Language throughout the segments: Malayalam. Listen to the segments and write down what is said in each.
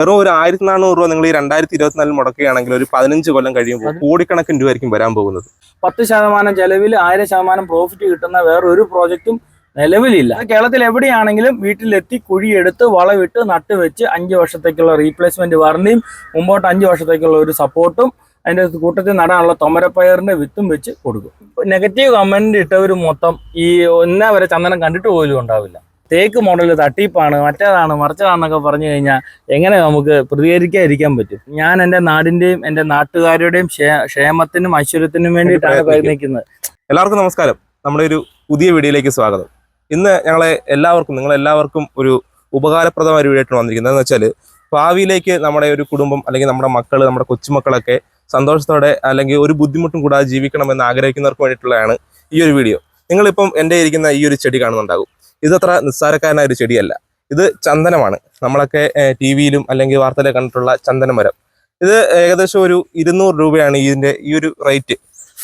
വെറും ഒരു ആയിരത്തി നാനൂറ് രൂപ നിങ്ങൾ ഈ രണ്ടായിരത്തി ഇരുപത്തിനാലിൽ മുടക്കുകയാണെങ്കിൽ ഒരു പതിനഞ്ച് കൊല്ലം കഴിയുമ്പോൾ കോടിക്കണക്കിന് രൂപയായിരിക്കും വരാൻ പോകുന്നത്. പത്ത് ശതമാനം ചെലവിൽ ആയിരം ശതമാനം പ്രോഫിറ്റ് കിട്ടുന്ന വേറൊരു പ്രോജക്റ്റും നിലവിലില്ല. കേരളത്തിൽ എവിടെയാണെങ്കിലും വീട്ടിലെത്തി കുഴിയെടുത്ത് വളവിട്ട് നട്ട് വെച്ച് അഞ്ച് വർഷത്തേക്കുള്ള റീപ്ലേസ്മെന്റ് വാറണ്ടിയും മുമ്പോട്ട് അഞ്ച് വർഷത്തേക്കുള്ള ഒരു സപ്പോർട്ടും അതിന്റെ കൂട്ടത്തിൽ നടാനുള്ള തൊമരപ്പയറിന്റെ വിത്തും വെച്ച് കൊടുക്കും. നെഗറ്റീവ് കമന്റ് ഇട്ടവർ മൊത്തം ഈ ഒന്നേ വരെ ചന്ദനം കണ്ടിട്ട് പോലും ഉണ്ടാവില്ല. തേക്ക് മോഡൽ തട്ടിപ്പാണ് മറ്റേതാണ് മറിച്ചതാണെന്നൊക്കെ പറഞ്ഞു കഴിഞ്ഞാൽ എങ്ങനെ നമുക്ക് പ്രതികരിക്കാതിരിക്കാൻ പറ്റും? ഞാൻ എന്റെ നാടിന്റെയും എന്റെ നാട്ടുകാരുടെയും ക്ഷേമത്തിനും ഐശ്വര്യത്തിനും വേണ്ടിയിട്ടാണ് പ്രയത്നിക്കും. പ്രയത്നിക്കുന്നത് എല്ലാവർക്കും നമസ്കാരം. നമ്മുടെ ഒരു പുതിയ വീഡിയോയിലേക്ക് സ്വാഗതം. ഇന്ന് ഞങ്ങളെ എല്ലാവർക്കും നിങ്ങൾ എല്ലാവർക്കും ഒരു ഉപകാരപ്രദമായ ഒരു വീഡിയോ വന്നിരിക്കുന്നത്. എന്ന് വെച്ചാൽ ഭാവിയിലേക്ക് നമ്മുടെ ഒരു കുടുംബം അല്ലെങ്കിൽ നമ്മുടെ മക്കൾ നമ്മുടെ കൊച്ചുമക്കളൊക്കെ സന്തോഷത്തോടെ അല്ലെങ്കിൽ ഒരു ബുദ്ധിമുട്ടും കൂടാതെ ജീവിക്കണമെന്ന് ആഗ്രഹിക്കുന്നവർക്ക് വേണ്ടിയിട്ടുള്ളതാണ് ഈ ഒരു വീഡിയോ. നിങ്ങളിപ്പം എന്റെ ഇരിക്കുന്ന ഈ ഒരു ചെടി കാണുന്നുണ്ടാകും. ഇതത്ര നിസ്സാരക്കാരനായ ഒരു ചെടിയല്ല. ഇത് ചന്ദനമാണ്. നമ്മളൊക്കെ ടി വിയിലും അല്ലെങ്കിൽ വാർത്തയിലൊക്കെ കണ്ടിട്ടുള്ള ചന്ദന മരം. ഇത് ഏകദേശം ഒരു ഇരുന്നൂറ് രൂപയാണ് ഇതിന്റെ ഈ ഒരു റേറ്റ്.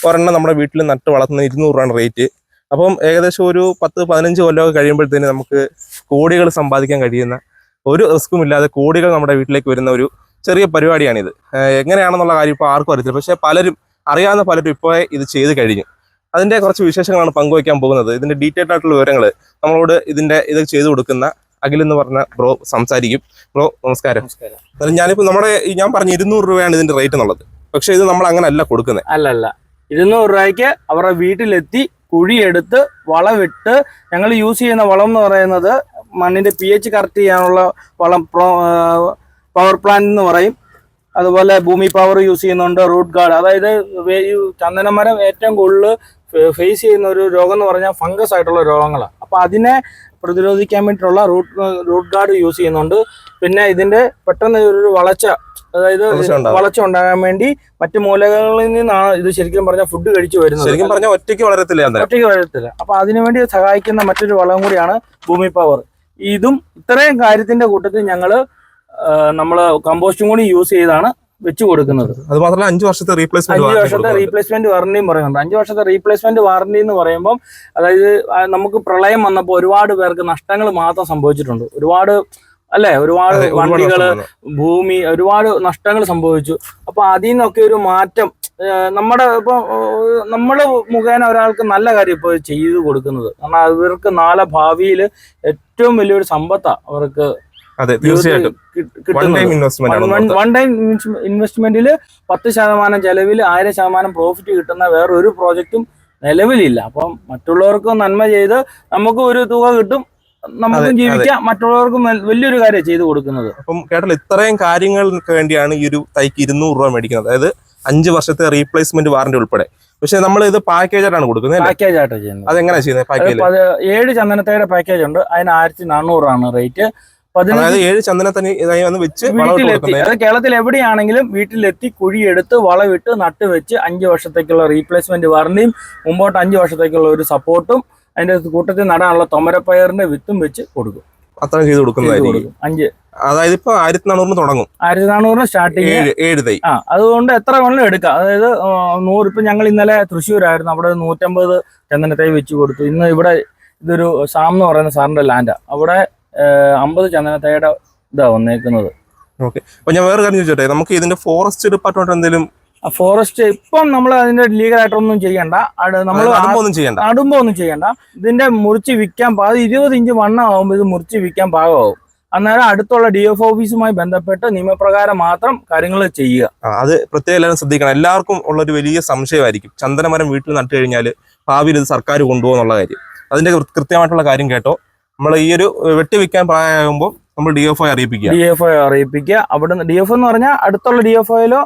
ഒരെണ്ണം നമ്മുടെ വീട്ടിൽ നട്ട് വളർത്തുന്ന ഇരുന്നൂറ് രൂപയാണ് റേറ്റ്. അപ്പം ഏകദേശം ഒരു പത്ത് പതിനഞ്ച് കൊല്ലമൊക്കെ കഴിയുമ്പോഴത്തേന് നമുക്ക് കോടികൾ സമ്പാദിക്കാൻ കഴിയുന്ന ഒരു റിസ്ക്കും ഇല്ലാതെ കോടികൾ നമ്മുടെ വീട്ടിലേക്ക് വരുന്ന ഒരു ചെറിയ പരിപാടിയാണിത്. എങ്ങനെയാണെന്നുള്ള കാര്യം ഇപ്പോൾ ആർക്കും അറിയത്തില്ല. പക്ഷേ പലരും അറിയാവുന്ന പലരും ഇപ്പോൾ ഇത് ചെയ്ത് കഴിഞ്ഞു. അതിന്റെ കുറച്ച് വിശേഷങ്ങളാണ് പങ്കുവയ്ക്കാൻ പോകുന്നത്. ഇതിന്റെ ഡീറ്റെയിൽഡ് ആയിട്ടുള്ള വിവരങ്ങൾ നമ്മളോട് ഇതിന്റെ ഇത് ചെയ്തു കൊടുക്കുന്ന അഖിൽ എന്ന് പറഞ്ഞ ബ്രോ സംസാരിക്കും. ബ്രോ നമസ്കാരം. നമസ്കാരം. ഞാനിപ്പോ ഞാനിപ്പോൾ നമ്മുടെ ഞാൻ പറഞ്ഞ ഇരുന്നൂറ് രൂപയാണ് ഇതിന്റെ റേറ്റ് എന്നുള്ളത്. പക്ഷെ ഇത് നമ്മൾ അങ്ങനെ അല്ല കൊടുക്കുന്നത് അല്ല അല്ല ഇരുന്നൂറ് രൂപയ്ക്ക് അവരുടെ വീട്ടിലെത്തി കുഴിയെടുത്ത് വളവിട്ട് ഞങ്ങൾ യൂസ് ചെയ്യുന്ന വളം എന്ന് പറയുന്നത് മണ്ണിന്റെ പി എച്ച് കറക്റ്റ് ചെയ്യാനുള്ള വളം പവർ പ്ലാന്റ് എന്ന് പറയും. അതുപോലെ ഭൂമി പവർ യൂസ് ചെയ്യുന്നുണ്ട് റൂട്ട് ഗാർഡ് അതായത് ചന്ദനമരം ഏറ്റവും കൂടുതൽ ഫേസ് ചെയ്യുന്ന ഒരു രോഗം എന്ന് പറഞ്ഞാൽ ഫംഗസ് ആയിട്ടുള്ള രോഗങ്ങളാണ് അപ്പോൾ അതിനെ പ്രതിരോധിക്കാൻ വേണ്ടിയിട്ടുള്ള റൂട്ട് റൂട്ട് ഗാർഡ് യൂസ് ചെയ്യുന്നുണ്ട്. പിന്നെ ഇതിന്റെ പെട്ടെന്ന് ഒരു വളച്ച അതായത് വളച്ച. ഉണ്ടാകാൻ വേണ്ടി മറ്റു മൂലകളിൽ നിന്നാണ് ഇത് ശരിക്കും പറഞ്ഞാൽ ഫുഡ് കഴിച്ചു വരുന്നത്. ശരിക്കും പറഞ്ഞാൽ ഒറ്റയ്ക്ക് വളരത്തില്ല ഒറ്റയ്ക്ക് വളരത്തില്ല. അപ്പൊ അതിനുവേണ്ടി സഹായിക്കുന്ന മറ്റൊരു വളം കൂടിയാണ് ഭൂമി പവർ ഇതും ഇത്രയും കാര്യത്തിന്റെ കൂട്ടത്തിൽ ഞങ്ങൾ നമ്മൾ നമ്മൾ കമ്പോസ്റ്റും കൂടി യൂസ് ചെയ്താണ്. വെച്ചു കൊടുക്കുന്നത്. അത് മാത്രമല്ല അഞ്ച് വർഷത്തെ റീപ്ലേസ്മെന്റ് അഞ്ച് വർഷത്തെ റീപ്ലേസ്മെന്റ് വാറണ്ടിയും പറയുന്നുണ്ട്. അഞ്ച് വർഷത്തെ റീപ്ലേസ്മെന്റ് വാറണ്ടി എന്ന് പറയുമ്പോൾ അതായത് നമുക്ക് പ്രളയം വന്നപ്പോൾ ഒരുപാട് പേർക്ക് നഷ്ടങ്ങൾ മാത്രം സംഭവിച്ചിട്ടുണ്ട്. ഒരുപാട് അല്ലെ? ഒരുപാട് വണ്ടികൾ ഭൂമി ഒരുപാട് നഷ്ടങ്ങൾ സംഭവിച്ചു. അപ്പൊ അതിൽ നിന്നൊക്കെ ഒരു മാറ്റം നമ്മുടെ ഇപ്പൊ ഏഹ് നമ്മൾ മുഖേന ഒരാൾക്ക് നല്ല കാര്യം ഇപ്പോൾ ചെയ്തു കൊടുക്കുന്നത്. കാരണം അവർക്ക് നാളെ ഭാവിയിൽ ഏറ്റവും വലിയൊരു സമ്പത്താ അവർക്ക് അതെ തീർച്ചയായിട്ടും. വൺ ടൈം ഇൻവെസ്റ്റ്മെന്റിൽ പത്ത് ശതമാനം ചെലവിൽ ആയിരം ശതമാനം പ്രോഫിറ്റ് കിട്ടുന്ന വേറൊരു പ്രോജക്റ്റും നിലവിലില്ല. അപ്പം മറ്റുള്ളവർക്ക് നന്മ ചെയ്ത് നമുക്ക് ഒരു തുക കിട്ടും. നമുക്കും അതെ, ജീവിക്കാം. മറ്റുള്ളവർക്കും വലിയൊരു കാര്യം ചെയ്തു കൊടുക്കുന്നത്. അപ്പം കേട്ടല്ലോ ഇത്രയും കാര്യങ്ങൾക്ക് വേണ്ടിയാണ് ഈ ഒരു തൈക്ക് ഇരുന്നൂറ് രൂപ മേടിക്കുന്നത്. അതായത് അഞ്ച് വർഷത്തെ റീപ്ലേസ്മെന്റ് വാറന്റി ഉൾപ്പെടെ. പക്ഷെ നമ്മൾ ഇത് പാക്കേജ് ആയിട്ടാണ് കൊടുക്കുന്നത്? പാക്കേജ് ആയിട്ടാണ് ചെയ്യുന്നത്. എങ്ങനെയാണ് ചെയ്യുന്നത്? അത് ഏഴ് ചന്ദനത്തയുടെ പാക്കേജ് ഉണ്ട്. അതിന് ആയിരത്തി നാനൂറാണ് റേറ്റ് അതായത് ഏഴ് ചന്ദനത്തിന് ഇതായി വന്ന് വെച്ച് വളമിട്ട് വീട്ടിലെത്തി. അത് കേരളത്തിൽ എവിടെയാണെങ്കിലും വീട്ടിലെത്തി കുഴിയെടുത്ത് വളവിട്ട് നട്ട് വെച്ച് അഞ്ച് വർഷത്തേക്കുള്ള റീപ്ലേസ്മെന്റ് വാറണ്ടിയും മുമ്പോട്ട് അഞ്ച് വർഷത്തേക്കുള്ള ഒരു സപ്പോർട്ടും അതിന്റെ കൂട്ടത്തിൽ നടാനുള്ള തൊമരപ്പയറിന്റെ വിത്തും വെച്ച് കൊടുക്കും. അത്ര ചെയ്ത് കൊടുക്കുന്നതായിരിക്കും. അഞ്ച്. അതായത് ഇപ്പൊ ആയിരത്തി നാനൂറിന് തുടങ്ങും. ആയിരത്തി നാനൂറിന് സ്റ്റാർട്ടിങ് ഏഴ് തൈ. ആ അതുകൊണ്ട് എത്ര വേണമെങ്കിലും എടുക്കാം. അതായത് നൂറ് ഇപ്പൊ ഞങ്ങൾ ഇന്നലെ തൃശ്ശൂരായിരുന്നു. അവിടെ നൂറ്റമ്പത് ചന്ദനത്തൈ വെച്ച് കൊടുത്തു. ഇന്ന് ഇവിടെ ഇതൊരു സാം എന്ന് പറയുന്ന സാറിന്റെ ലാൻഡാ അവിടെ അമ്പത് ചന്ദനത്തേടെ ഇതാ വന്നേക്കുന്നത്. ഓക്കെ. അപ്പൊ ഞാൻ വേറെ കാര്യം ചോദിച്ചോട്ടെ? നമുക്ക് ഇതിന്റെ ഫോറസ്റ്റ് ഡിപ്പാർട്ട്മെന്റ് എന്തെങ്കിലും ഫോറസ്റ്റ് ഇപ്പം നമ്മൾ അതിന്റെ ലീഗലായിട്ടൊന്നും ചെയ്യണ്ട. നമ്മൾ ഒന്നും ചെയ്യണ്ട നടുമ്പോ ഒന്നും ചെയ്യണ്ട. ഇതിന്റെ മുറിച്ച് വിൽക്കാൻ പാ- അത് ഇരുപത് ഇഞ്ച് വണ്ണമാകുമ്പോൾ ഇത് മുറിച്ച് വിൽക്കാൻ പാകമാവും. അന്നേരം അടുത്തുള്ള ഡി എഫ് ഓഫീസുമായി ബന്ധപ്പെട്ട് നിയമപ്രകാരം മാത്രം കാര്യങ്ങൾ ചെയ്യുക. അത് പ്രത്യേകം എല്ലാവരും ശ്രദ്ധിക്കണം. എല്ലാവർക്കും ഉള്ളൊരു വലിയ സംശയമായിരിക്കും. ചന്ദനമരം വീട്ടിൽ നട്ടു കഴിഞ്ഞാൽ ഭാവിയിൽ ഇത് സർക്കാർ കൊണ്ടുപോകുന്നുള്ള കാര്യം. അതിന്റെ കൃത്യമായിട്ടുള്ള കാര്യം കേട്ടോ. നമ്മൾ ഈ ഒരു വെട്ടി വെക്കാൻ പ്രായമാകുമ്പോൾ നമ്മൾ ഡി എഫ് ഐ അറിയിപ്പിക്കുക. ഡി എഫ് ഐ അറിയിപ്പിക്കുക. അവിടുന്ന് ഡി എഫ് എന്ന് പറഞ്ഞാൽ അടുത്തുള്ള ഡി എഫ് ഐയിലോ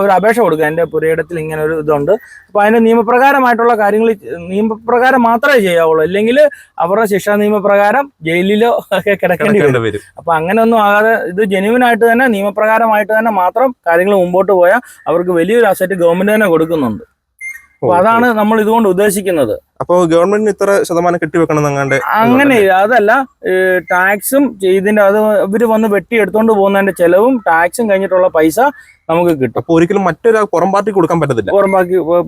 ഒരു അപേക്ഷ കൊടുക്കുക. എന്റെ പുരയിടത്തിൽ ഇങ്ങനെ ഒരു ഇതുണ്ട്. അപ്പോൾ അതിന്റെ നിയമപ്രകാരമായിട്ടുള്ള കാര്യങ്ങൾ നിയമപ്രകാരം മാത്രമേ ചെയ്യാവുള്ളൂ. അല്ലെങ്കിൽ അവരുടെ ശിക്ഷാ നിയമപ്രകാരം ജയിലിലോ ഒക്കെ കിടക്കേണ്ടി വരും. അപ്പോൾ അങ്ങനെ ഒന്നും അങ്ങനെയൊന്നും ആകാതെ ഇത് ജെനുവിനായിട്ട് ആയിട്ട് തന്നെ നിയമപ്രകാരമായിട്ട് തന്നെ മാത്രം കാര്യങ്ങൾ മുമ്പോട്ട് പോയാൽ അവർക്ക് വലിയൊരു അസറ്റ് ഗവൺമെന്റ് തന്നെ കൊടുക്കുന്നുണ്ട്. അപ്പൊ അതാണ് നമ്മൾ ഇതുകൊണ്ട് ഉദ്ദേശിക്കുന്നത്. അപ്പോ ഗവൺമെന്റിന് ഇത്ര ശതമാനം കെട്ടിവെക്കണം എന്നങ്ങാണ്ട് അങ്ങനെ അതല്ല ടാക്സും ഇതിന്റെ അത് ഇവർ വന്ന് വെട്ടി എടുത്തോണ്ട് പോകുന്നതിന്റെ ചെലവും ടാക്സും കഴിഞ്ഞിട്ടുള്ള പൈസ നമുക്ക് കിട്ടും. അപ്പൊ ഒരിക്കലും മറ്റൊരു പുറം പാർട്ടി കൊടുക്കാൻ പറ്റത്തില്ല. പുറം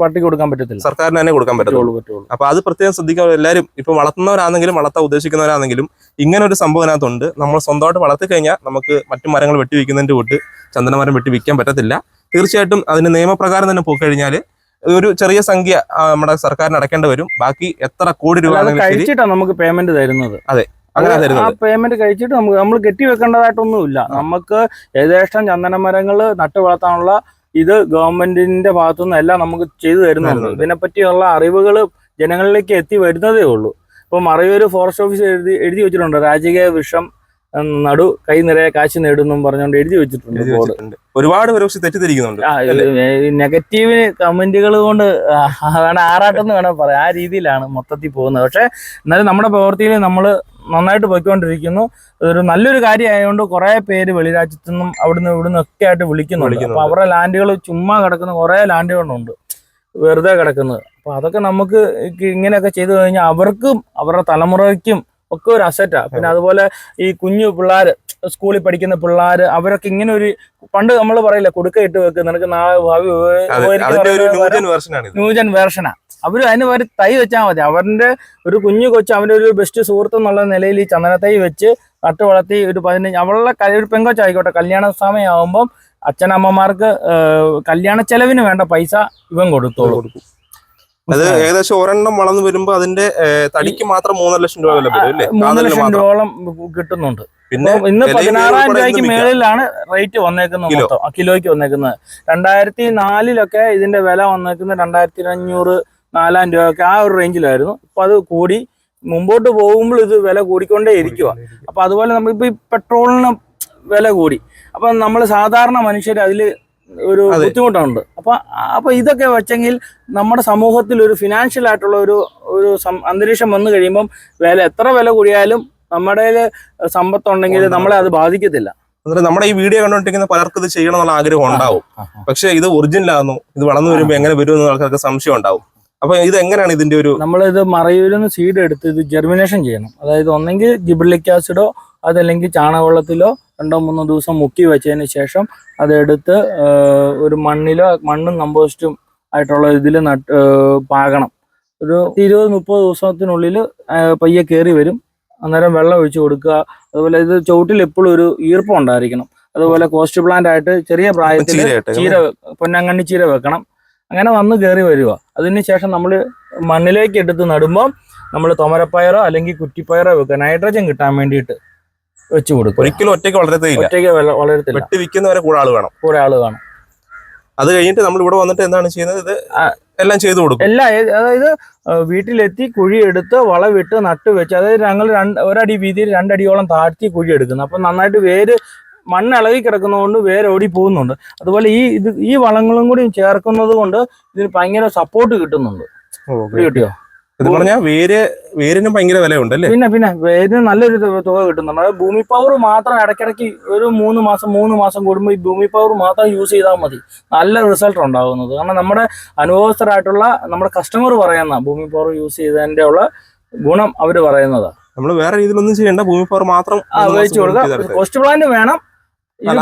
പാർട്ടിക്ക് കൊടുക്കാൻ പറ്റത്തില്ല. സർക്കാരിന് തന്നെ കൊടുക്കാൻ പറ്റത്തുള്ളൂ. പറ്റുള്ളൂ പറ്റുള്ളൂ അപ്പൊ അത് പ്രത്യേകം ശ്രദ്ധിക്കാൻ എല്ലാവരും ഇപ്പൊ വളർത്തുന്നവരാണെങ്കിലും വളർത്താൻ ഉദ്ദേശിക്കുന്നവരാണെങ്കിലും ഇങ്ങനെ ഒരു സംഭവം അതിനകത്തുണ്ട്. നമ്മൾ സ്വന്തമായിട്ട് വളർത്തി കഴിഞ്ഞാൽ നമുക്ക് മറ്റു മരങ്ങൾ വെട്ടി വെക്കുന്നതിന്റെ കൂട്ട് ചന്ദനമരം വെട്ടി വിൽക്കാൻ പറ്റത്തില്ല. തീർച്ചയായിട്ടും അതിന് നിയമപ്രകാരം തന്നെ പോയിക്കഴിഞ്ഞാൽ ഒരു ചെറിയ സംഖ്യ നമ്മുടെ സർക്കാരിന് അടയ്ക്കേണ്ടി വരും. ബാക്കി എത്ര കോടി രൂപ കഴിച്ചിട്ടാണ് നമുക്ക് പേയ്മെന്റ് തരുന്നത്. അങ്ങനെ ആ പേയ്മെന്റ് കഴിച്ചിട്ട് നമുക്ക് നമ്മൾ കെട്ടി വെക്കേണ്ടതായിട്ടൊന്നുമില്ല. നമുക്ക് ഏകദേശം ചന്ദന മരങ്ങൾ നട്ടു വളർത്താനുള്ള ഇത് ഗവൺമെന്റിന്റെ ഭാഗത്തുനിന്ന് എല്ലാം നമുക്ക് ചെയ്തു തരുന്നുണ്ട്. ഇതിനെപ്പറ്റിയുള്ള അറിവുകൾ ജനങ്ങളിലേക്ക് എത്തി വരുന്നതേ ഉള്ളൂ. ഇപ്പൊ മറയൂർ ഫോറസ്റ്റ് ഓഫീസ് എഴുതി എഴുതി വെച്ചിട്ടുണ്ട്. രാജകീയ വിഷം നടു കൈ നിറയെ കാശ് നേടുന്നു പറഞ്ഞുകൊണ്ട് എഴുതി വെച്ചിട്ടുണ്ട് ഒരുപാട് പക്ഷെ തെറ്റിദ്ധരിക്കുന്നുണ്ട്. നെഗറ്റീവ് കമന്റുകൾ കൊണ്ട് വേണം ആറാട്ടെന്ന് വേണം പറയാം. ആ രീതിയിലാണ് മൊത്തത്തിൽ പോകുന്നത്. പക്ഷെ എന്നാലും നമ്മുടെ പ്രവൃത്തിയിൽ നമ്മൾ നന്നായിട്ട് പോയിക്കൊണ്ടിരിക്കുന്നു. ഒരു നല്ലൊരു കാര്യമായതുകൊണ്ട് കുറെ പേര് വെളിരാജ്യത്തു നിന്നും അവിടുന്ന് ഇവിടുന്ന് ഒക്കെ ആയിട്ട് വിളിക്കുന്നുണ്ട്. അപ്പൊ അവരുടെ ലാൻഡുകൾ ചുമ്മാ കിടക്കുന്ന കുറെ ലാൻഡുകളുണ്ട്. വെറുതെ കിടക്കുന്നത്. അപ്പൊ അതൊക്കെ നമുക്ക് ഇങ്ങനെയൊക്കെ ചെയ്തു കഴിഞ്ഞാൽ അവർക്കും അവരുടെ തലമുറയ്ക്കും ഒക്കെ ഒരു അസറ്റാ പിന്നെ അതുപോലെ ഈ കുഞ്ഞു പിള്ളേര് സ്കൂളിൽ പഠിക്കുന്ന പിള്ളേര് അവരൊക്കെ ഇങ്ങനെ ഒരു പണ്ട് നമ്മൾ പറയില്ല കൊടുക്ക ഇട്ട് വെക്ക് നിനക്ക് നാളെ ഭാവി ന്യൂജൻ വേർഷനാ അവർ അതിന് ഒരു തൈ വെച്ചാൽ മതി. അവരുടെ ഒരു കുഞ്ഞു കൊച്ചു അവന്റെ ഒരു ബെസ്റ്റ് സുഹൃത്ത് എന്നുള്ള നിലയിൽ ഈ ചന്ദനത്തൈ വെച്ച് നട്ടു വളർത്തി ഒരു പതിനഞ്ച് അവളുടെ ഒരു പെങ്കൊച്ചായിക്കോട്ടെ കല്യാണ സമയമാകുമ്പം അച്ഛനമ്മമാർക്ക് കല്യാണ ചെലവിന് വേണ്ട പൈസ ഇവൻ കൊടുത്തോളൂ. കൊടുക്കും. അത് ഏകദേശം ഒരെണ്ണം വളർന്നു വരുമ്പോ അതിന്റെ തടിക്ക് മാത്രം മൂന്നര ലക്ഷം രൂപ വില വരും അല്ലേ? മൂന്ന് ലക്ഷം രൂപ രൂപയോളം കിട്ടുന്നുണ്ട്. പിന്നെ അപ്പം ഇന്ന് പതിനാറായിരം രൂപയ്ക്ക് മേളിലാണ് റേറ്റ് വന്നേക്കുന്നത്. മൊത്തം. കിലോയ്ക്ക് വന്നേക്കുന്നത്. രണ്ടായിരത്തി നാലിലൊക്കെ ഇതിന്റെ വില വന്നേക്കുന്നത് രണ്ടായിരത്തി അഞ്ഞൂറ് നാലായിരം രൂപയൊക്കെ ആ ഒരു റേഞ്ചിലായിരുന്നു. ഇപ്പൊ അത് കൂടി മുമ്പോട്ട് പോകുമ്പോൾ ഇത് വില കൂടിക്കൊണ്ടേ ഇരിക്കുക അപ്പൊ അതുപോലെ നമ്മളിപ്പോ ഈ പെട്രോളിന് വില കൂടി. അപ്പൊ നമ്മൾ സാധാരണ മനുഷ്യർ അതിൽ ഒരു. ബുദ്ധിമുട്ടുണ്ട് അപ്പൊ അപ്പൊ ഇതൊക്കെ വെച്ചെങ്കിൽ നമ്മുടെ സമൂഹത്തിൽ ഒരു ഫിനാൻഷ്യൽ ആയിട്ടുള്ള ഒരു ഒരു അന്തരീക്ഷം വന്നു കഴിയുമ്പം വില എത്ര വില കൂടിയാലും നമ്മുടെ സമ്പത്തുണ്ടെങ്കിൽ നമ്മളെ അത് ബാധിക്കത്തില്ല. എന്നിട്ട് നമ്മുടെ ഈ വീഡിയോ കണ്ടോണ്ടിരിക്കുന്ന പലർക്കും ഇത് ചെയ്യണം എന്നുള്ള ആഗ്രഹം ഉണ്ടാവും. പക്ഷെ ഇത് ഒറിജിനൽ ആകുന്നു ഇത് വളർന്നു വരുമ്പോൾ എങ്ങനെ വരും എന്ന് ആൾക്കാർക്ക് സംശയം ഉണ്ടാവും. അപ്പൊ ഇത് എങ്ങനെയാണ് ഇതിന്റെ ഒരു നമ്മളിത് മറയൂരിൽ നിന്ന് സീഡ് എടുത്ത് ഇത് ജെർമിനേഷൻ ചെയ്യണം. അതായത് ഒന്നെങ്കിൽ ജിബ്ലിക് ആസിഡോ അതല്ലെങ്കിൽ ചാണകവെള്ളത്തിലോ രണ്ടോ മൂന്നോ ദിവസം മുക്കി വെച്ചതിന് ശേഷം അതെടുത്ത് ഒരു മണ്ണിലോ മണ്ണും കമ്പോസ്റ്റും ആയിട്ടുള്ള ഇതിൽ നട്ട് പാകണം. ഒരു ഇരുപത് മുപ്പത് ദിവസത്തിനുള്ളിൽ പയ്യെ കയറി വരും. അന്നേരം വെള്ളം ഒഴിച്ചു കൊടുക്കുക. അതുപോലെ ഇത് ചുവട്ടിൽ എപ്പോഴും ഒരു ഈർപ്പം ഉണ്ടായിരിക്കണം. അതുപോലെ കോസ്റ്റ് പ്ലാന്റ് ആയിട്ട് ചെറിയ പ്രായത്തിൽ ചീര പൊന്നാങ്കണ്ണി ചീര വെക്കണം. അങ്ങനെ വന്ന് കയറി വരിക. അതിന് ശേഷം നമ്മൾ മണ്ണിലേക്ക് എടുത്ത് നടുമ്പോൾ നമ്മൾ തൊമരപ്പയറോ അല്ലെങ്കിൽ കുറ്റിപ്പയറോ വെക്കുക നൈട്രജൻ കിട്ടാൻ വേണ്ടിയിട്ട് വെച്ച് കൊടുക്കും. ഒരിക്കലും ഒറ്റയ്ക്ക് വളരത്തില്ല. ഒറ്റയ്ക്ക് വളരത്തില്ല. വെട്ടി വിൽക്കുന്നവരെ കൂടെ ആൾ വേണം. കൂടെ ആൾ വേണം. അത് കഴിഞ്ഞിട്ട് നമ്മൾ ഇവിടെ വന്നിട്ട് എന്താണ് ചെയ്യുന്നത്? ഇത് എല്ലാം ചെയ്തു കൊടുക്കും. എല്ലാ അതായത് വീട്ടിലെത്തി കുഴിയെടുത്ത് വളവിട്ട് നട്ട് വെച്ച് അതായത് ഞങ്ങൾ രണ്ട് ഒരടി വീതിയിൽ രണ്ടടിയോളം താഴ്ത്തി കുഴി എടുക്കുന്നു അപ്പം നന്നായിട്ട് വേര് മണ്ണ് ഇളകി കിടക്കുന്നതുകൊണ്ട് വേര് ഓടി പോകുന്നുണ്ട്. അതുപോലെ ഈ ഇത് ഈ വളങ്ങളും കൂടി ചേർക്കുന്നത് കൊണ്ട് ഇതിന് ഭയങ്കര സപ്പോർട്ട് കിട്ടുന്നുണ്ട്. കിട്ടിയോ? ഇത് പറഞ്ഞാൽ വേര് വേരിന് ഭയങ്കര വിലയുണ്ട് അല്ലേ? പിന്നെ പിന്നെ വേരിന് നല്ലൊരു തുക- കിട്ടുന്നുണ്ട്. ഭൂമി പവർ മാത്രം ഇടയ്ക്കിടയ്ക്ക് ഒരു മൂന്ന് മാസം മൂന്ന് മാസം കൂടുമ്പോൾ ഈ ഭൂമി പവർ മാത്രം യൂസ് ചെയ്താൽ മതി. നല്ല റിസൾട്ട് ഉണ്ടാകുന്നത്. കാരണം നമ്മുടെ അനുഭവസ്ഥരായിട്ടുള്ള നമ്മുടെ കസ്റ്റമർ പറയുന്ന ഭൂമി പവർ യൂസ് ചെയ്തതിന്റെ ഉള്ള ഗുണം അവർ പറയുന്നതാണ് നമ്മൾ വേറെ രീതിയിലൊന്നും ചെയ്യേണ്ട. ഭൂമി പവർ മാത്രം മാസം കൊടുക്കുക. കോസ്റ്റ് പ്ലാന്റ് വേണം.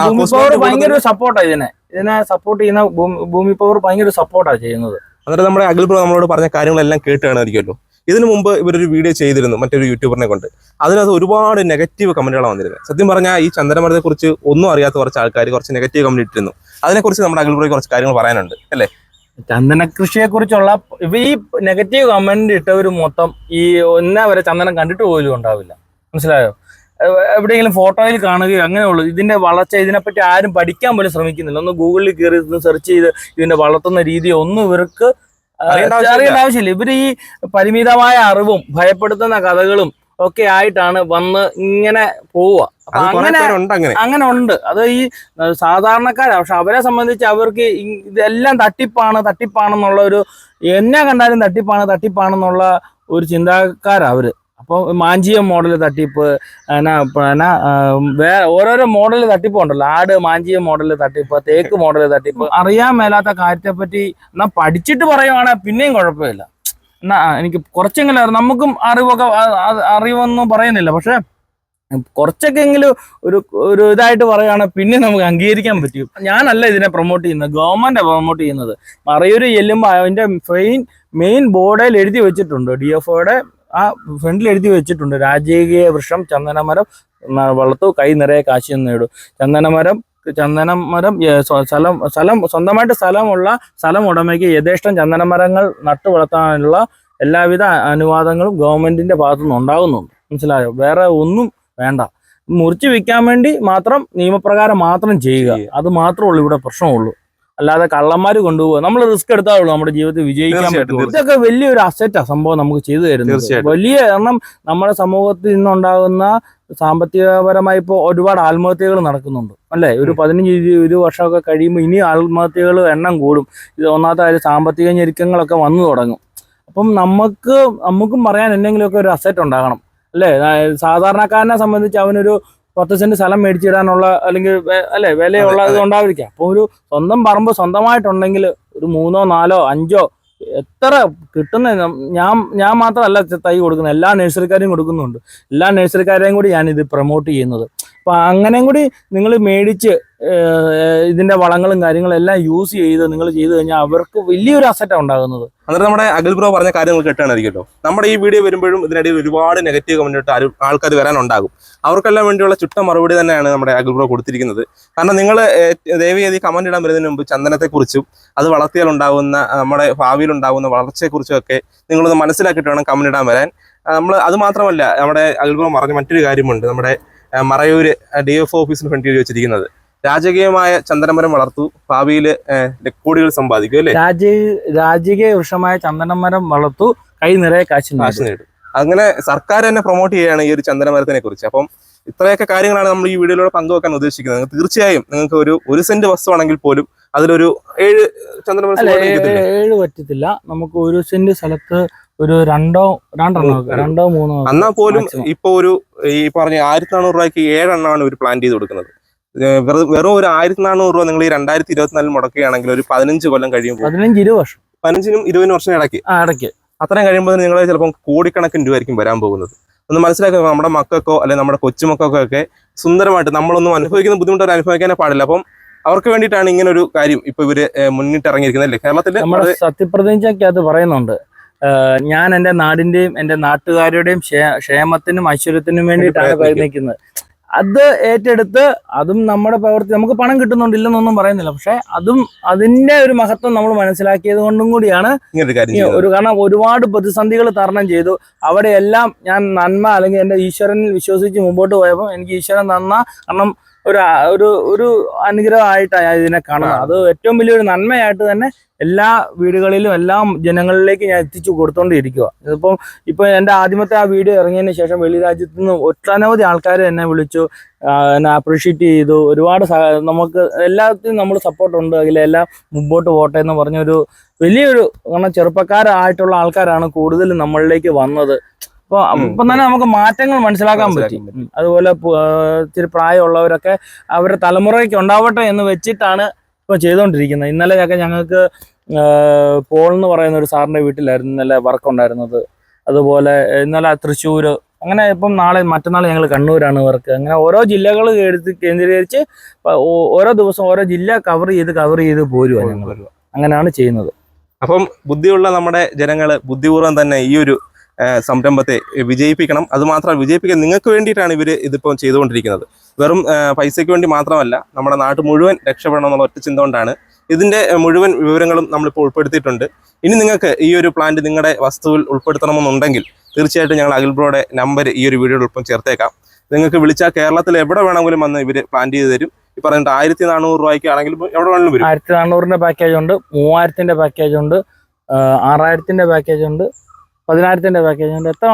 ഭൂമി പവർ ഭയങ്കര സപ്പോർട്ടാണ് ഇതിനെ. ഇതിനെ സപ്പോർട്ട് ചെയ്യുന്ന ഭൂമി- ഭൂമി പവർ ഭയങ്കര സപ്പോർട്ടാണ് ചെയ്യുന്നത്. അന്നേരം നമ്മുടെ അഖിൽ പ്രോ നമ്മളോട് പറഞ്ഞ കാര്യങ്ങളെല്ലാം കേട്ട് കാണുമായിരിക്കുമല്ലോ. ഇതിനു മുമ്പ് ഇവരൊരു വീഡിയോ ചെയ്തിരുന്നു മറ്റൊരു യൂട്യൂബറിനെ കൊണ്ട്. അതിനകത്ത് ഒരുപാട് നെഗറ്റീവ് കമന്റുകളാണ് വന്നിരുന്നത്. സത്യം പറഞ്ഞാൽ ഈ ചന്ദ്രമരത്തെ കുറിച്ച് ഒന്നും അറിയാത്ത കുറച്ച് ആൾക്കാർ കുറച്ച് നെഗറ്റീവ് കമന്റ് ഇട്ടിരുന്നു. അതിനെക്കുറിച്ച് നമ്മുടെ അഖിൽ ബ്രോയ്ക്ക് കുറച്ച് കാര്യങ്ങൾ പറയാനുണ്ട് അല്ലേ? ചന്ദന കൃഷിയെ കുറിച്ചുള്ള ഈ നെഗറ്റീവ് കമന്റ് ഇട്ടവർ മൊത്തം ഈ ഒന്നേ വരെ ചന്ദനം കണ്ടിട്ട് പോലും ഉണ്ടാവില്ല. മനസ്സിലായോ? എവിടെയെങ്കിലും ഫോട്ടോയിൽ കാണുകയോ അങ്ങനെയുള്ളൂ ഇതിന്റെ വളർച്ച ഇതിനെപ്പറ്റി ആരും പഠിക്കാൻ പോലും ശ്രമിക്കുന്നില്ല. ഒന്ന് ഗൂഗിളിൽ കയറി സെർച്ച് ചെയ്ത് ഇതിന്റെ വളർത്തുന്ന രീതി ഒന്നും ഇവർക്ക് അറിയേണ്ട ആവശ്യമില്ല. ഇവർ ഈ പരിമിതമായ അറിവും ഭയപ്പെടുത്തുന്ന കഥകളും ഒക്കെ ആയിട്ടാണ് വന്ന് ഇങ്ങനെ പോവുക. അങ്ങനെ അങ്ങനെ. ഉണ്ട്. അത് ഈ സാധാരണക്കാര. പക്ഷെ അവരെ സംബന്ധിച്ച് അവർക്ക് ഇതെല്ലാം തട്ടിപ്പാണ് തട്ടിപ്പാണെന്നുള്ള ഒരു എന്നെ കണ്ടാലും തട്ടിപ്പാണ് തട്ടിപ്പാണെന്നുള്ള ഒരു ചിന്താക്കാരാ അവർ. അപ്പോൾ മാഞ്ചിയം മോഡൽ തട്ടിപ്പ് പിന്നെ വേ ഓരോരോ മോഡൽ തട്ടിപ്പ് ഉണ്ടല്ലോ. ആട് മാഞ്ചിയം മോഡൽ തട്ടിപ്പ് തേക്ക് മോഡൽ തട്ടിപ്പ്. അറിയാൻ മേലാത്ത കാര്യത്തെ പറ്റി എന്നാ പഠിച്ചിട്ട് പറയുവാണെങ്കിൽ പിന്നെയും കുഴപ്പമില്ല. എന്നാ എനിക്ക് കുറച്ചെങ്കിലും. നമുക്കും അറിവൊക്കെ അറിവൊന്നും പറയുന്നില്ല. പക്ഷെ കുറച്ചൊക്കെ എങ്കിലും ഒരു ഒരു ഇതായിട്ട് പറയുകയാണെങ്കിൽ പിന്നെ നമുക്ക് അംഗീകരിക്കാൻ പറ്റും. ഞാനല്ല ഇതിനെ പ്രൊമോട്ട് ചെയ്യുന്നത്. ഗവൺമെന്റ് പ്രൊമോട്ട് ചെയ്യുന്നത്. മറയൂർ ചെല്ലുമ്പോൾ അതിന്റെ മെയിൻ മെയിൻ ബോർഡിൽ എഴുതി വെച്ചിട്ടുണ്ട്. ഡി എഫ് ഒയുടെ ആ ഫ്രണ്ടിൽ എഴുതി വെച്ചിട്ടുണ്ട്. രാജകീയ വൃക്ഷം ചന്ദനമരം വളർത്തു കൈ നിറയെ കാശി നേടും. ചന്ദനമരം ചന്ദനമരം സ്ഥലം സ്ഥലം സ്വന്തമായിട്ട് സ്ഥലമുള്ള സ്ഥലം ഉടമയ്ക്ക് യഥേഷ്ടം ചന്ദനമരങ്ങൾ നട്ടു വളർത്താനുള്ള എല്ലാവിധ അനുവാദങ്ങളും ഗവൺമെന്റിന്റെ ഭാഗത്തു ഭാഗത്തുനിന്ന് ഉണ്ടാകുന്നുണ്ട്. മനസ്സിലായോ? വേറെ ഒന്നും വേണ്ട. മുറിച്ച് വിൽക്കാൻ വേണ്ടി മാത്രം നിയമപ്രകാരം മാത്രം ചെയ്യുക. അത് മാത്രമേ ഉള്ളൂ. ഇവിടെ പ്രശ്നമുള്ളൂ. അല്ലാതെ കള്ളന്മാർ കൊണ്ടുപോകുക നമ്മൾ റിസ്ക് എടുത്താൽ ഉള്ളൂ നമ്മുടെ ജീവിതത്തിൽ വിജയിക്കാൻ പറ്റും. ഇതൊക്കെ വലിയൊരു അസറ്റാ സംഭവം നമുക്ക് ചെയ്തു തരുന്നത്. വലിയ കാരണം നമ്മുടെ സമൂഹത്തിൽ നിന്നുണ്ടാകുന്ന സാമ്പത്തികപരമായി ഇപ്പോൾ ഒരുപാട് ആത്മഹത്യകൾ നടക്കുന്നുണ്ട്. അല്ലേ? ഒരു പതിനഞ്ച് ഇരുപത് വർഷമൊക്കെ കഴിയുമ്പോൾ ഇനി ആത്മഹത്യകൾ എണ്ണം കൂടും. ഇത് ഒന്നാമത്തെ കാര്യം സാമ്പത്തിക ഞെരുക്കങ്ങളൊക്കെ വന്നു തുടങ്ങും. അപ്പം നമുക്ക് നമുക്കും പറയാൻ എന്തെങ്കിലുമൊക്കെ ഒരു അസറ്റ് ഉണ്ടാകണം. അല്ലേ? സാധാരണക്കാരനെ സംബന്ധിച്ച് അവനൊരു പത്ത് സെന്റ് സ്ഥലം മേടിച്ചിടാനുള്ള അല്ലെങ്കിൽ അല്ലെ വിലയുള്ള ഇത് ഉണ്ടാവിരിക്കാം അപ്പോൾ ഒരു സ്വന്തം പറമ്പ് സ്വന്തമായിട്ടുണ്ടെങ്കിൽ ഒരു മൂന്നോ നാലോ അഞ്ചോ എത്ര കിട്ടുന്ന ഞാൻ ഞാൻ മാത്രമല്ല തൈ കൊടുക്കുന്നത്. എല്ലാ നഴ്സറിക്കാരും കൊടുക്കുന്നുണ്ട്. എല്ലാ നഴ്സറിക്കാരെയും കൂടി ഞാൻ ഇത് പ്രൊമോട്ട് ചെയ്യുന്നത്. അപ്പൊ അങ്ങനെയും കൂടി നിങ്ങൾ മേടിച്ച് ഇതിന്റെ വളങ്ങളും കാര്യങ്ങളും എല്ലാം യൂസ് ചെയ്ത് നിങ്ങൾ ചെയ്തു കഴിഞ്ഞാൽ അവർക്ക് വലിയൊരു അസറ്റാണ് ഉണ്ടാകുന്നത്. അന്നേരം നമ്മുടെ അഖിൽ ബ്രോ പറഞ്ഞ കാര്യങ്ങൾ കേട്ടാണിരിക്കട്ടോ നമ്മുടെ ഈ വീഡിയോ വരുമ്പോഴും ഇതിനിടയിൽ ഒരുപാട് നെഗറ്റീവ് കമന്റ് ഇട്ട് ആൾക്കാർ വരാനുണ്ടാകും. അവർക്കെല്ലാം വേണ്ടിയുള്ള ചുട്ട മറുപടി തന്നെയാണ് നമ്മുടെ അഖിൽ ബ്രോ കൊടുത്തിരിക്കുന്നത്. കാരണം നിങ്ങൾ ദയവേദി കമന്റ് ഇടാൻ വരുന്നതിന് മുമ്പ് ചന്ദനത്തെക്കുറിച്ചും അത് വളർത്തിയാൽ ഉണ്ടാകുന്ന നമ്മുടെ ഭാവിയിൽ ഉണ്ടാകുന്ന വളർച്ചയെക്കുറിച്ചും ഒക്കെ നിങ്ങളൊന്ന് മനസ്സിലാക്കിയിട്ട് വേണം കമന്റ് ഇടാൻ വരാൻ. നമ്മൾ അത് മാത്രമല്ല നമ്മുടെ അഖിൽ ബ്രോ പറഞ്ഞ മറ്റൊരു കാര്യമുണ്ട്. നമ്മുടെ മറയൂര് ഡി എഫ് ഓഫീസിന് ഫ്രണ്ട് എഴുതി വെച്ചിരിക്കുന്നത്. രാജകീയമായ ചന്ദനമരം വളർത്തു ഭാവിയിൽ കോടികൾ സമ്പാദിക്കും അല്ലേ? രാജ രാജകീയ വൃക്ഷമായ ചന്ദനമരം വളർത്തു കൈ നിറയെ കാശ് കാശ് നേടും. അങ്ങനെ സർക്കാർ തന്നെ പ്രൊമോട്ട് ചെയ്യുകയാണ് ഈ ഒരു ചന്ദനമരത്തിനെ കുറിച്ച്. അപ്പം ഇത്രയൊക്കെ കാര്യങ്ങളാണ് നമ്മൾ ഈ വീഡിയോയിലൂടെ പങ്കുവെക്കാൻ ഉദ്ദേശിക്കുന്നത്. നിങ്ങൾക്ക് തീർച്ചയായും നിങ്ങൾക്ക് ഒരു ഒരു സെന്റ് വസ്തുവാണെങ്കിൽ പോലും അതിലൊരു ഏഴ് ചന്ദ്രമരം ഏഴ് പറ്റത്തില്ല. നമുക്ക് ഒരു സെന്റ് സ്ഥലത്ത് ഒരു രണ്ടോ രണ്ടെണ്ണോ രണ്ടോ മൂന്നോ എന്നാ പോലും. ഇപ്പൊ ഒരു ഈ പറഞ്ഞ ആയിരത്തി നാനൂറ് രൂപയ്ക്ക് ഏഴെണ്ണമാണ് ഒരു പ്ലാൻ ചെയ്ത് കൊടുക്കുന്നത് വെറു- ഒരു ആയിരത്തി നാനൂറ് രൂപ നിങ്ങൾ ഈ രണ്ടായിരത്തി ഇരുപത്തിനാലിൽ മുടക്കുകയാണെങ്കിൽ ഒരു പതിനഞ്ച് കൊല്ലം കഴിയുമ്പോൾ പതിനഞ്ച് ഇരുപത് വർഷം. പതിനഞ്ചിനും ഇരുപതിനും വർഷം ഇടയ്ക്ക്. ഇടയ്ക്ക്. അത്രയും കഴിയുമ്പോൾ നിങ്ങൾ ചിലപ്പോൾ കോടിക്കണക്കിന് രൂപ ആയിരിക്കും വരാൻ പോകുന്നത്. ഒന്ന് മനസ്സിലാക്കുക നമ്മുടെ മക്കൾക്കോ അല്ലെങ്കിൽ നമ്മുടെ കൊച്ചുമക്കൾക്കോ ഒക്കെ സുന്ദരമായിട്ട് നമ്മളൊന്നും അനുഭവിക്കുന്ന ബുദ്ധിമുട്ട് അവർ അനുഭവിക്കാനേ പാടില്ല. അപ്പം അവർക്ക് വേണ്ടിയിട്ടാണ് ഇങ്ങനെ ഒരു കാര്യം ഇപ്പൊ ഇവർ മുന്നിട്ട് ഇറങ്ങിയിരിക്കുന്നത് അല്ലേ? കേരളത്തിൽ നമ്മുടെ സത്യപ്രതിജ്ഞയ്ക്കകത്ത് പറയുന്നുണ്ട് ഞാൻ എന്റെ നാടിന്റെയും എന്റെ നാട്ടുകാരുടെയും ക്ഷേമത്തിനും ഐശ്വര്യത്തിനും വേണ്ടിയിട്ടാണ് പ്രയത്നിക്കും. പ്രയത്നിക്കുന്നത് അത് ഏറ്റെടുത്ത് അതും നമ്മുടെ പ്രവർത്തി നമുക്ക് പണം കിട്ടുന്നുണ്ട് ഇല്ലെന്നൊന്നും പറയുന്നില്ല. പക്ഷെ അതും അതിന്റെ ഒരു മഹത്വം നമ്മൾ മനസ്സിലാക്കിയത് കൊണ്ടും കൂടിയാണ് ഒരു കാരണം ഒരുപാട് പ്രതിസന്ധികൾ തരണം ചെയ്തു. അവിടെയെല്ലാം ഞാൻ നന്മ അല്ലെങ്കിൽ എന്റെ ഈശ്വരനിൽ വിശ്വസിച്ച് മുമ്പോട്ട് പോയപ്പോൾ എനിക്ക് ഈശ്വരൻ തന്ന കാരണം ഒരു ഒരു ഒരു അനുഗ്രഹമായിട്ടാണ് ഞാൻ ഇതിനെ കാണുന്നത്. അത് ഏറ്റവും വലിയൊരു നന്മയായിട്ട് തന്നെ എല്ലാ വീടുകളിലും എല്ലാ ജനങ്ങളിലേക്ക് ഞാൻ എത്തിച്ചു കൊടുത്തോണ്ടിരിക്കുക ഇതിപ്പം ഇപ്പൊ എന്റെ ആദ്യമത്തെ ആ വീഡിയോ ഇറങ്ങിയതിന് ശേഷം വലിയ രാജ്യത്ത് നിന്ന് ഒട്ടനവധി ആൾക്കാർ എന്നെ വിളിച്ചു എന്നെ അപ്രീഷിയേറ്റ് ചെയ്തു. ഒരുപാട് നമുക്ക് എല്ലാത്തിനും നമ്മൾ സപ്പോർട്ട് ഉണ്ട്. അതിലെല്ലാം മുമ്പോട്ട് പോട്ടെ എന്ന് പറഞ്ഞൊരു വലിയൊരു കാരണം ചെറുപ്പക്കാരായിട്ടുള്ള ആൾക്കാരാണ് കൂടുതലും നമ്മളിലേക്ക് വന്നത്. അപ്പൊ അപ്പം തന്നെ നമുക്ക് മാറ്റങ്ങൾ മനസ്സിലാക്കാൻ പറ്റി. അതുപോലെ ഇത്തിരി പ്രായമുള്ളവരൊക്കെ അവരുടെ തലമുറയ്ക്ക് ഉണ്ടാവട്ടെ എന്ന് വെച്ചിട്ടാണ് ഇപ്പൊ ചെയ്തുകൊണ്ടിരിക്കുന്നത് ഇന്നലെയൊക്കെ ഞങ്ങൾക്ക് പോൾ എന്ന് പറയുന്ന ഒരു സാറിന്റെ വീട്ടിലായിരുന്നു ഇന്നലെ വർക്ക് ഉണ്ടായിരുന്നത്. അതുപോലെ ഇന്നലെ തൃശ്ശൂർ അങ്ങനെ ഇപ്പം നാളെ മറ്റന്നാൾ ഞങ്ങൾ കണ്ണൂരാണ് വർക്ക് അങ്ങനെ ഓരോ ജില്ലകൾ എടുത്ത് കേന്ദ്രീകരിച്ച് ഓരോ ദിവസം ഓരോ ജില്ല കവർ ചെയ്ത് കവർ ചെയ്ത് പോരുവാണ് ഞങ്ങൾ അങ്ങനെയാണ് ചെയ്യുന്നത്. അപ്പം ബുദ്ധിയുള്ള നമ്മുടെ ജനങ്ങൾ ബുദ്ധിപൂർവം തന്നെ ഈ ഒരു സംരംഭത്തെ വിജയിപ്പിക്കണം. അത് മാത്രമല്ല വിജയിപ്പിക്കാൻ നിങ്ങൾക്ക് വേണ്ടിയിട്ടാണ് ഇവർ ഇതിപ്പോൾ ചെയ്തുകൊണ്ടിരിക്കുന്നത്. വെറും പൈസയ്ക്ക് വേണ്ടി മാത്രമല്ല നമ്മുടെ നാട് മുഴുവൻ രക്ഷപ്പെടണം എന്നുള്ള ഒറ്റ ചിന്ത കൊണ്ടാണ് ഇതിന്റെ മുഴുവൻ വിവരങ്ങളും നമ്മളിപ്പോൾ ഉൾപ്പെടുത്തിയിട്ടുണ്ട്. ഇനി നിങ്ങൾക്ക് ഈ ഒരു പ്ലാന്റ് നിങ്ങളുടെ വസ്തുവിൽ ഉൾപ്പെടുത്തണമെന്നുണ്ടെങ്കിൽ തീർച്ചയായിട്ടും ഞങ്ങൾ അഖിൽബ്രോയുടെ നമ്പർ ഈ ഒരു വീഡിയോടൊപ്പം ചേർത്തേക്കാം. നിങ്ങൾക്ക് വിളിച്ചാൽ കേരളത്തിൽ എവിടെ വേണമെങ്കിലും വന്ന് ഇവർ പ്ലാൻ ചെയ്ത് തരും. ഈ പറഞ്ഞിട്ട് ആയിരത്തി നാനൂറ് രൂപയ്ക്ക് ആണെങ്കിലും എവിടെ വേണമെങ്കിലും വരും. ആയിരത്തി നാനൂറിന്റെ പാക്കേജ് ഉണ്ട് മൂവായിരത്തിന്റെ പാക്കേജ് ഉണ്ട് ആറായിരത്തിന്റെ പാക്കേജ് ഉണ്ട് പതിനായിരത്തിന്റെ പാക്കേജ് എത്ര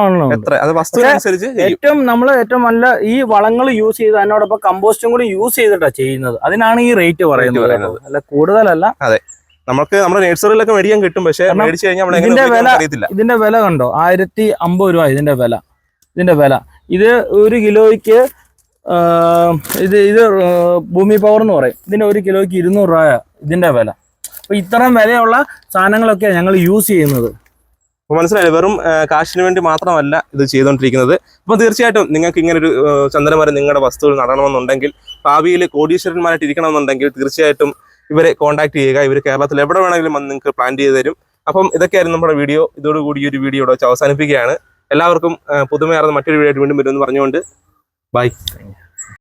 ചെയ്യും. ഏറ്റവും നമ്മൾ ഏറ്റവും നല്ല ഈ വളങ്ങൾ യൂസ് ചെയ്ത് അതിനോടൊപ്പം കമ്പോസ്റ്റും കൂടി യൂസ് ചെയ്തിട്ടാണ് ചെയ്യുന്നത്. അതിനാണ് ഈ റേറ്റ് പറയുന്നത്. അല്ല കൂടുതലല്ല. അതെ. നമുക്ക് നമ്മുടെ നേഴ്സറിയിലൊക്കെ മേടിക്കാൻ കിട്ടും. പക്ഷേ മേടിച്ചു കഴിഞ്ഞാൽ ഇതിന്റെ വില- ഇതിന്റെ വില കണ്ടോ? ആയിരത്തി അമ്പത് രൂപ ഇതിന്റെ വില. ഇതിന്റെ വില. ഇത് ഒരു കിലോയ്ക്ക് ഇത് ഇത് ഭൂമി പവർ എന്ന് പറയും. ഇതിന്റെ ഒരു കിലോയ്ക്ക് ഇരുന്നൂറ് രൂപ ഇതിന്റെ വില. അപ്പൊ ഇത്രയും വിലയുള്ള സാധനങ്ങളൊക്കെയാണ് ഞങ്ങൾ യൂസ് ചെയ്യുന്നത്. അപ്പോൾ മനസ്സിലായി വെറും കാശിന് വേണ്ടി മാത്രമല്ല ഇത് ചെയ്തുകൊണ്ടിരിക്കുന്നത് അപ്പോൾ തീർച്ചയായിട്ടും നിങ്ങൾക്ക് ഇങ്ങനെ ഒരു ചന്ദനമരം നിങ്ങളുടെ വസ്തുവിൽ നടണമെന്നുണ്ടെങ്കിൽ ഭാവിയിൽ കോടീശ്വരന്മാരായിട്ട് ഇരിക്കണമെന്നുണ്ടെങ്കിൽ തീർച്ചയായിട്ടും ഇവരെ കോൺടാക്ട് ചെയ്യുക. ഇവർ കേരളത്തിൽ എവിടെ വേണമെങ്കിലും വന്ന് നിങ്ങൾക്ക് പ്ലാൻ ചെയ്ത് തരും. അപ്പം ഇതൊക്കെയായിരുന്നു നമ്മുടെ വീഡിയോ. ഇതോടുകൂടി ഈ ഒരു വീഡിയോ ഇവിടെ വെച്ച് അവസാനിപ്പിക്കുകയാണ്. എല്ലാവർക്കും പുതുമയാർന്ന മറ്റൊരു വീഡിയോ ആയിട്ട് വീണ്ടും വരുമെന്ന് പറഞ്ഞുകൊണ്ട് ബൈ